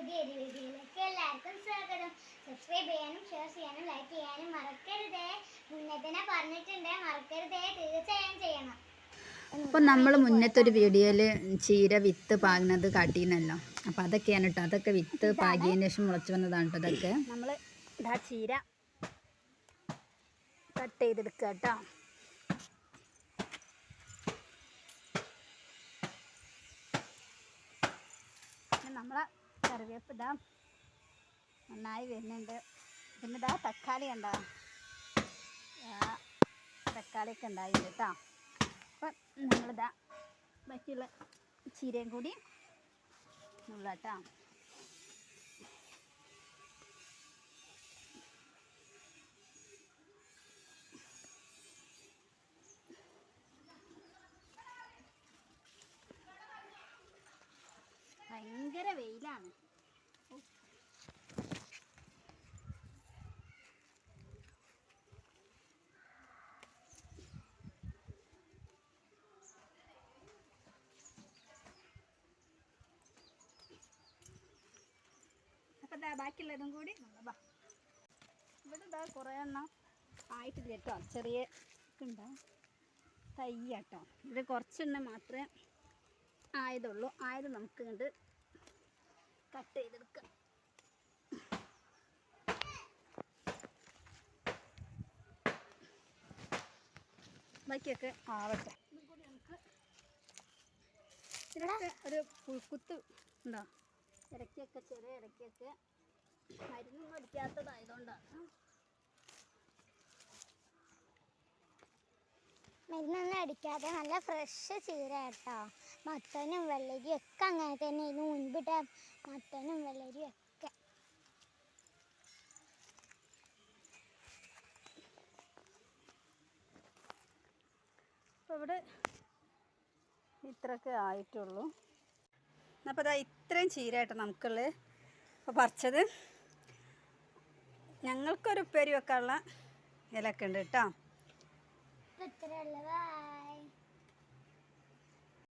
പുതിയൊരു വീഡിയോയിലേക്ക് എല്ലാവർക്കും സ്വാഗതം. സബ്സ്ക്രൈബ് ചെയ്യാനും ഷെയർ ചെയ്യാനും ലൈക്ക് ചെയ്യാനും മറക്കരുതേ. മുന്നേ തന്നെ പറഞ്ഞിട്ടുണ്ട് മറക്കരുതേ. തീർച്ചയായും ചെയ്യണം. അപ്പം നമ്മൾ മുന്നത്തെ ഒരു വീഡിയോയിൽ ചീര വിത്ത് പാകുന്നത് കാട്ടിയെന്നല്ലോ അപ്പം അതൊക്കെയാണ് കേട്ടോ അതൊക്കെ വിത്ത് പാകിയതിന് ശേഷം മുളച്ച് വന്നതാണ് കേട്ടോ അതൊക്കെ നമ്മൾ ഇതാ ചീര കട്ട് ചെയ്തെടുക്കുക കേട്ടോ നമ്മളെ കറിവേപ്പ് നന്നായി വരുന്നുണ്ട്. പിന്നെ ഇതാ തക്കാളി ഉണ്ടോ തക്കാളിയൊക്കെ ഉണ്ടായിട്ടുണ്ട് കേട്ടോ. അപ്പം നമ്മളിതാ ബാക്കിയുള്ള ചീരയും കൂടി നമ്മളാട്ടോ ഭയങ്കര വെയിലാണ്. അപ്പം ഇതാ ബാക്കിയുള്ളതും കൂടി ബാ. ഇവിടെ ഇതാ കുറേ എണ്ണം ആയിട്ടില്ല കേട്ടോ. ചെറിയ ഉണ്ടാവും തയ്യാട്ടോ. കേട്ടോ ഇത് കുറച്ചെണ്ണം മാത്രമേ ആയതുള്ളൂ. ആയത് നമുക്ക് കണ്ട് കട്ട് ചെയ്തെടുക്കാം ബാക്കിയൊക്കെ ആവട്ടെ. ഇതിനൊക്കെ ഒരു പുഴുക്കുത്ത് ഉണ്ടോ? ഇടയ്ക്കൊക്കെ ചെറിയ ഇടയ്ക്കൊക്കെ മരുന്നൊന്നും അടിക്കാത്തതായതുകൊണ്ടാണ് മരുന്നൊന്നും അടിക്കാതെ നല്ല ഫ്രഷ് ചീര കേട്ടോ. മത്തനും വെള്ളരിയും ഒക്കെ അങ്ങനെ തന്നെ ഇതിന് മുൻപിട്ട മത്തനും വെള്ളരിയും ഒക്കെ. അപ്പോൾ ഇവിടെ ഇത്രയൊക്കെ ആയിട്ടുള്ളൂ. അപ്പോൾ അതാ ഇത്രയും ചീരയായിട്ട് നമുക്കുള്ളത് ഇപ്പോൾ പറിച്ചത്. ഞങ്ങൾക്കൊരു ഉപ്പേരി വെക്കാനുള്ള ഇലക്കുണ്ട് കേട്ടോ. Bye.